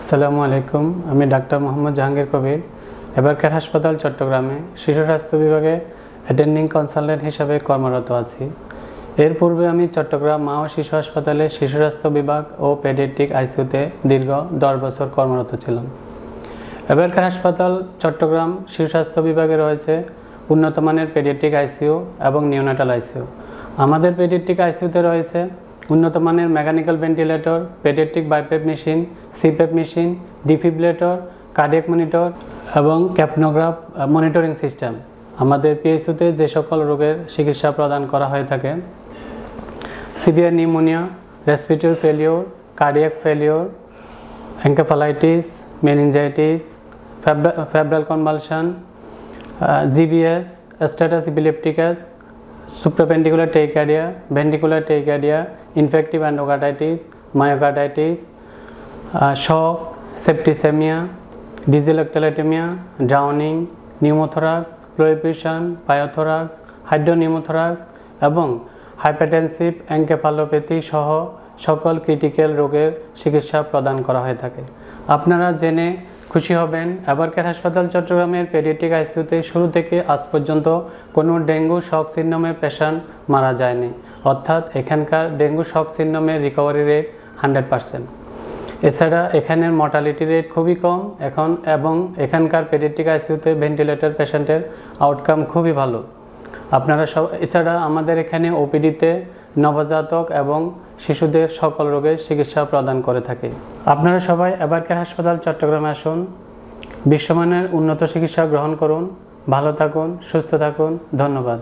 আসসালামু আলাইকুম, আমি ডাক্তার মোহাম্মদ জাহাঙ্গীর কবির, এবারকার হাসপাতাল চট্টগ্রামে শিশু স্বাস্থ্য বিভাগে অ্যাটেন্ডিং কনসালটেন্ট হিসাবে কর্মরত আছি। এর পূর্বে আমি চট্টগ্রাম মা ও শিশু হাসপাতালে শিশু স্বাস্থ্য বিভাগ ও পেডিয়াট্রিক আইসিইউতে দীর্ঘ দশ বছর কর্মরত ছিলাম। এবারকার হাসপাতাল চট্টগ্রাম শিশু স্বাস্থ্য বিভাগে রয়েছে উন্নত মানের পেডিয়াট্রিক আইসিইউ এবং নিউনাটাল আইসিইউ। আমাদের পেডিয়াট্রিক আইসিইউতে রয়েছে উন্নত মানের mechanical ventilator paediatric BiPAP machine CPAP machine defibrillator cardiac monitor এবং ক্যাপনোগ্রাফ মনিটরিং সিস্টেম। আমাদের পিএসইউতে যে সকল রোগের চিকিৎসা প্রদান করা হয়ে থাকে severe pneumonia respiratory failure cardiac failure febr- febrile convulsion, uh, GBS, status epilepticus, supraventricular tachycardia ventricular tachycardia infective endocarditis myocarditis shock septicaemia dyselectrolytaemia drowning pneumothorax প্লোপিশন pyothorax hydropneumothorax এবং হাইপারটেনসিভ অ্যাঙ্কেফালোপ্যাথি সহ সকল ক্রিটিক্যাল রোগের চিকিৎসা প্রদান করা হয়ে থাকে। আপনারা জেনে খুশি হবেন। এবারকার হাসপাতাল, চট্টগ্রামের পেডিয়াট্রিক আইসিইউতে শুরু থেকে আজ পর্যন্ত কোনো ডেঙ্গু শক সিন্ড্রোমের পেশেন্ট মারা যায়নি। অর্থাৎ এখানকার ডেঙ্গু শক সিন্ড্রোমের রিকভারি রেট হান্ড্রেড পার্সেন্ট এছাড়া এখানের মর্টালিটি রেট খুবই কম। এখন এবং এখানকার পেডিয়াট্রিক আইসিইউতে ভেন্টিলেটর পেশেন্টের আউটকাম খুবই ভালো। আপনারা সব এছাড়া আমাদের এখানে ওপিডিতে নবজাতক এবং শিশুদের সকল রোগের চিকিৎসা প্রদান করে থাকে। আপনারা সবাই এবারকার হাসপাতাল, চট্টগ্রামে আসুন। বিশ্বমানের উন্নত চিকিৎসা গ্রহণ করুন। ভালো থাকুন, সুস্থ থাকুন। ধন্যবাদ।